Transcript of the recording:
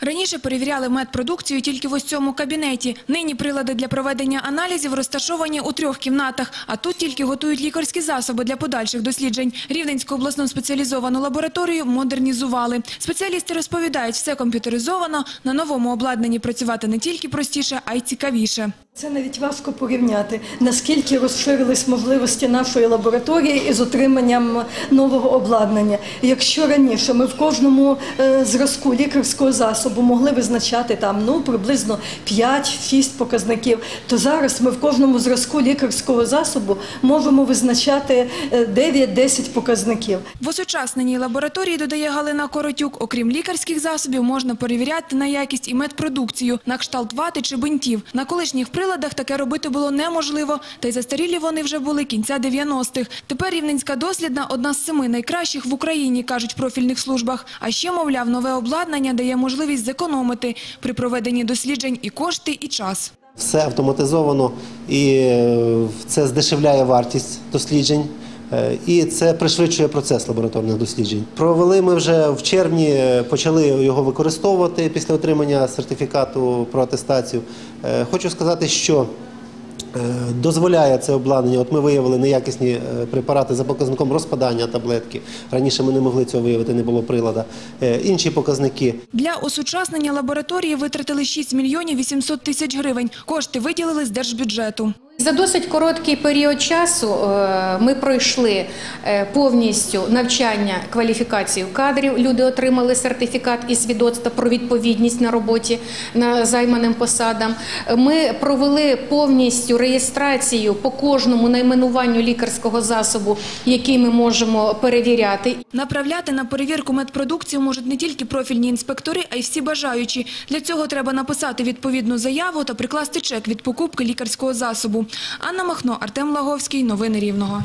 Раніше перевіряли медпродукцію тільки в ось цьому кабінеті. Нині прилади для проведення аналізів розташовані у трьох кімнатах, а тут тільки готують лікарські засоби для подальших досліджень. Рівненську обласну спеціалізовану лабораторію модернізували. Спеціалісти розповідають, все комп'ютеризовано, на новому обладнанні працювати не тільки простіше, а й цікавіше. Це навіть важко порівняти, наскільки розширились можливості нашої лабораторії із отриманням нового обладнання. Якщо раніше ми в кожному е, зразку лікарського засобу могли визначати там ну приблизно 5-6 показників, то зараз ми в кожному зразку лікарського засобу можемо визначати е, 9-10 показників. В осучасненій лабораторії, додає Галина Коротюк, окрім лікарських засобів, можна перевіряти на якість і медпродукцію, на кшталт вати чи бинтів. На колишніх приладах таке робити було неможливо, та й застарілі вони вже були кінця 90-х. Тепер Рівненська дослідна – одна з семи найкращих в Україні, кажуть в профільних службах. А ще, мовляв, нове обладнання дає можливість зекономити при проведенні досліджень і кошти, і час. Все автоматизовано і е, це здешевляє вартість досліджень. Е, І це пришвидшує процес лабораторних досліджень. Провели ми вже в червні, е, почали його використовувати після отримання сертифікату про атестацію. Е, Хочу сказати, що дозволяє це обладнання. От ми виявили неякісні препарати за показником розпадання таблетки. Раніше ми не могли цього виявити, не було прилада. Інші показники. Для осучаснення лабораторії витратили 6 мільйонів 800 тисяч гривень. Кошти виділили з держбюджету. За досить короткий період часу е, ми пройшли е, повністю навчання кваліфікацію кадрів. Люди отримали сертифікат і свідоцтво про відповідність на роботі на займаним посадам. Ми провели повністю реєстрацію по кожному найменуванню лікарського засобу, який ми можемо перевіряти. Направляти на перевірку медпродукцію можуть не тільки профільні інспектори, а й всі бажаючі. Для цього треба написати відповідну заяву та прикласти чек від покупки лікарського засобу. Анна Махно, Артем Лаговський. Новини Рівного.